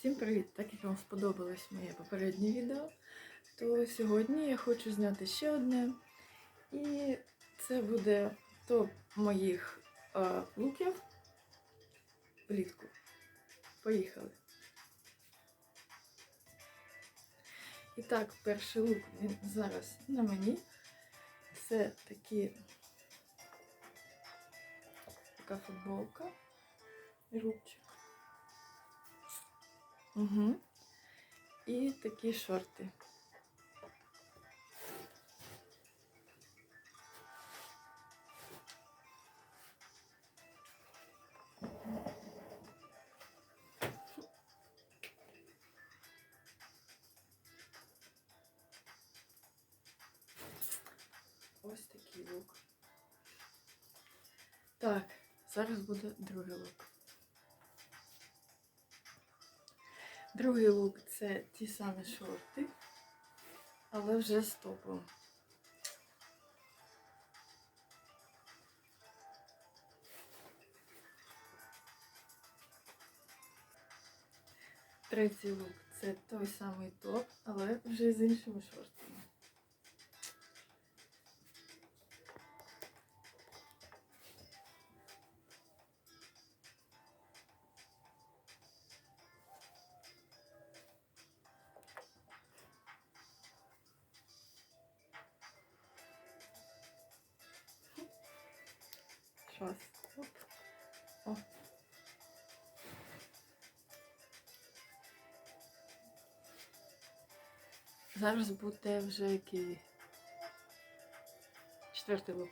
Всім привіт! Так як вам сподобалось моє попереднє відео, то сьогодні я хочу зняти ще одне. І це буде топ моїх е, луків влітку. Поїхали. І так, перший лук він зараз на мені. Це такі така футболка і рубчик. Угу. І такі шорти. Ось такий лук. Так, зараз буде другий лук. Другий лук це ті самі шорти, але вже з топом. Третій лук це той самий топ, але вже з іншими шортами. Щас. Оп. Зараз буде вже який четвертий лук.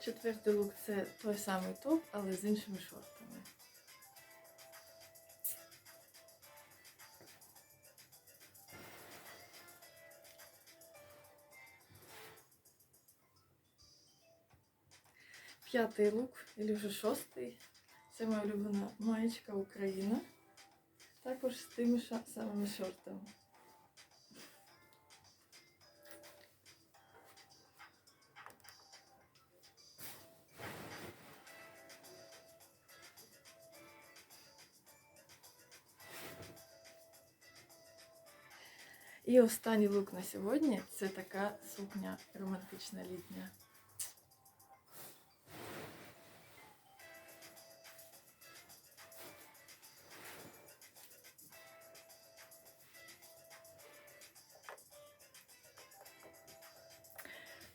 Четвертий лук це той самий топ, але з іншими шортами. П'ятий лук, і вже шостий. Це моя улюблена маєчка Україна. Також з тими самими шортами. І останній лук на сьогодні це така сукня романтична літня.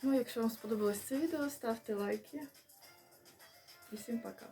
Ну, якщо вам сподобалось це відео, ставте лайки. І всім пока.